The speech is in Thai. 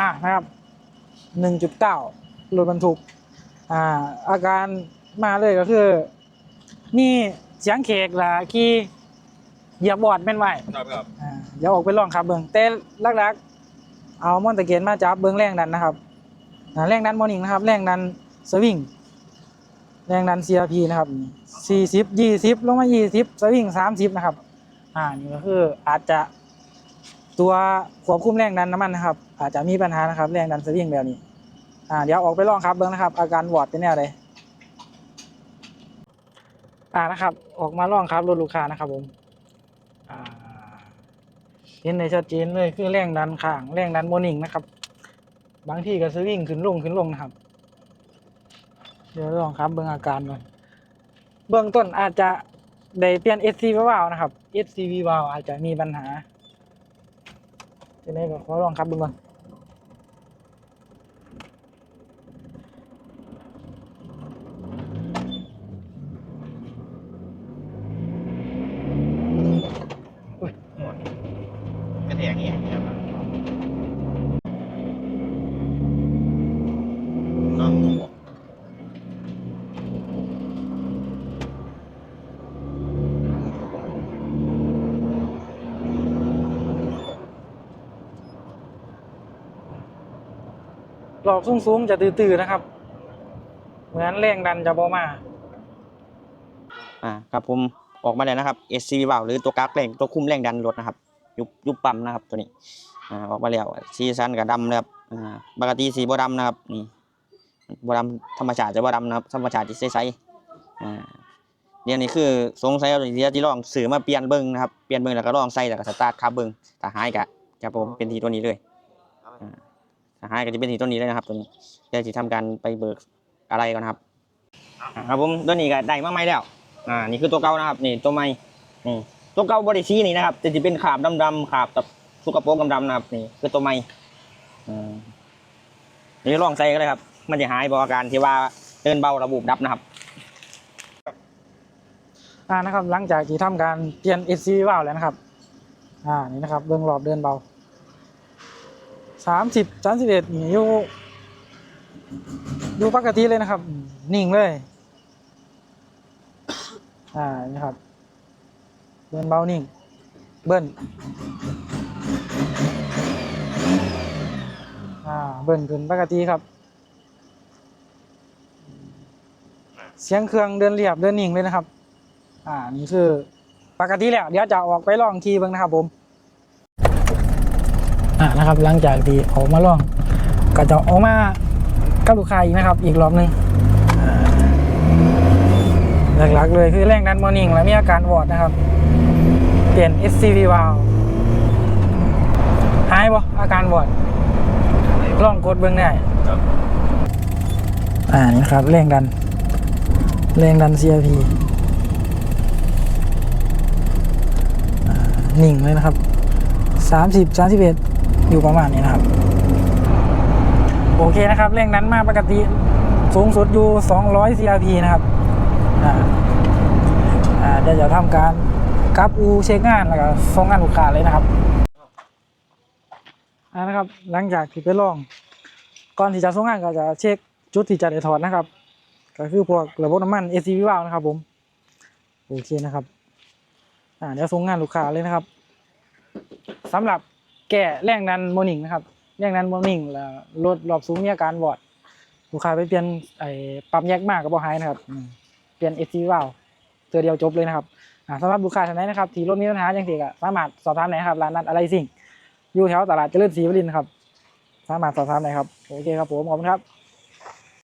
อะนะครับหนึ่งจุดเก้ารถบรรทุกอ่าอาการมาเลยก็คือ มีเสียงเคกละขี่เหยียบบอร์ดเป็นไหวครับครับอ่าเดี๋ยวออกไปลองครับเบิ้งแต่ลักๆ เอามอนตะเกียนมาจับเบิ้งแรงดันนะครับอ่าแรงดันมอนิงนะครับ แรงดันสวิงแรงดัน CRP นะครับสี่สิบยี่สิบลงมายี่สิบสวิงสามสิบนะครับ อ่า นี่ก็คืออาจจะ ตัวควบคุมแรงดันน้ำมันนะครับ อาจจะมีปัญหานะครับ แรงดันสวิงแบบนี้อ่าเดี๋ยวออกไปลองครับเบิ้งนะครับ อาการวอร์ดเป็นแนวใดอ่านะครับ ออกมาลองครับรถลูกค้านะครับผมอ่าเห็นในชัดเจนเลยคือแรงดันข้างแรงดันโมนิ่งนะครับ บางที่ก็สวิงขึ้นลงขึ้นลงนะครับ เดี๋ยวลองครับเบื้องอาการก่อนเบื้องต้นอาจจะได้เปลี่ยน SCV วาวนะครับ SCV วาวอาจจะมีปัญหา จะได้ก็ขอลองครับเบื้องก่อนกระแทกเงี้ยครับ หลอกสูงๆจะตื้อๆนะครับ เหมือนแรงดันจะบอมาอ่าครับผมออกมาแล้วนะครับ SCV วาวหรือตัวกาฟแรงตัวคุ้มแรงดันรถนะครับ ยุบยุบปั๊มนะครับตัวนี้อ่าออกมาแล้วสีสันกับดำนะครับอ่าปกติสีบ่ดำนะครับนี่บ่ดำธรรมชาติจะบ่ดำนะครับธรรมชาติจะใสๆอ่าเดี๋ยนี้คือสงสัยว่าเดี๋ยวจะลองสื่อมาเปลี่ยนเบิ้งนะครับเปลี่ยนเบิ้งแล้วก็ลองใส่แล้วก็สตาร์ทขับเบิ้งถ้าหายก็ครับผมเป็นทีตัวนี้เลย หายก็จะเป็นทีตัวนี้เลยนะครับตัวนี้เดี๋ยวจะทำการไปเบิกอะไรก่อนครับครับผมตัวนี้ก็ได้มาใหม่แล้วอ่านี่คือตัวเก่านะครับนี่ตัวใหม่นี่ตัวเก่าบริสีนี่นะครับแต่จะเป็นขาบดำๆขาบแบบสุกโปรกดำๆนะครับนี่คือตัวใหม่อืมนี่ลองใส่กันเลยครับ มันจะหายบอกอาการที่ว่าเดินเบาระบุดับนะครับอ่านะครับหลังจากที่ทำการเปลี่ยน SCV วาล์วแล้วนะครับ อ่านี่นะครับเบื้องรอบเดินเบา สามสิบสามสิบเอ็ดนี่อยู่อยู่ปกติเลยนะครับ นิ่งเลย อ่านี่ครับเดินเบานิ่ง เบิ้ลอ่าเบิ้ลขึ้นปกติครับ เสียงเครื่องเดินเรียบเดินนิ่งเลยนะครับ อ่านี่คือปกติแล้วเดี๋ยวจะออกไปลองทีเบ้างนะครับผมะนะครับ หลังจากที่ออกมาล่อง ก็จะออกมากับลูกค้าอีกนะครับ อีกรอบหนึ่งหลักๆเลยคือแรงดันมอร์นิ่งและมีอาการวอดนะครับ เปลี่ยน SCV valve หายบ่อาการวอดลองกดเบื้องได้อ่านี่ครับแรงดันแรงดัน CRP นิ่งเลยนะครับ 30 31 อยู่ประมาณนี้นะครับ โอเคนะครับแรงดันมากปกติสูงสุดอยู่สองร้อย CRP นะครับอ่าเดี๋ยวจะทำการกลับอูเช็คงานแล้วก็ส่งงานลูกค้าเลยนะครับอ่านะครับ หลังจากที่ไปลอง ก่อนที่จะส่งงานก็จะเช็คจุดที่จะได้ถอดนะครับ ก็คือพวกระบบน้ำมัน ACV a l v นะครับผม โอเคนะครับ อ่าเดี๋ยวส่งงานลูกค้าเลยนะครับสำหรับ แก้แรงดันโมนิงนะครับแรงดันโมนิงแล้วลดรอบสูงมีอาการวอดลูกค้าไปเปลี่ยนไอ้ปั๊มแยกมากกับบอหายนะครับเปลี่ยนเอซีว่าวเจอเดียวจบเลยนะครับอ่าสำหรับลูกค้าท่านไหนนะครับที่รถมีปัญหาอย่างเสียสามารถสอบถามได้นครับร้านนัดอะไรสิ่งอยู่แถวตลาดเจริญศรีวรินทร์ครับ สามารถสอบถามได้ครับโอเคครับผมขอบคุณครับ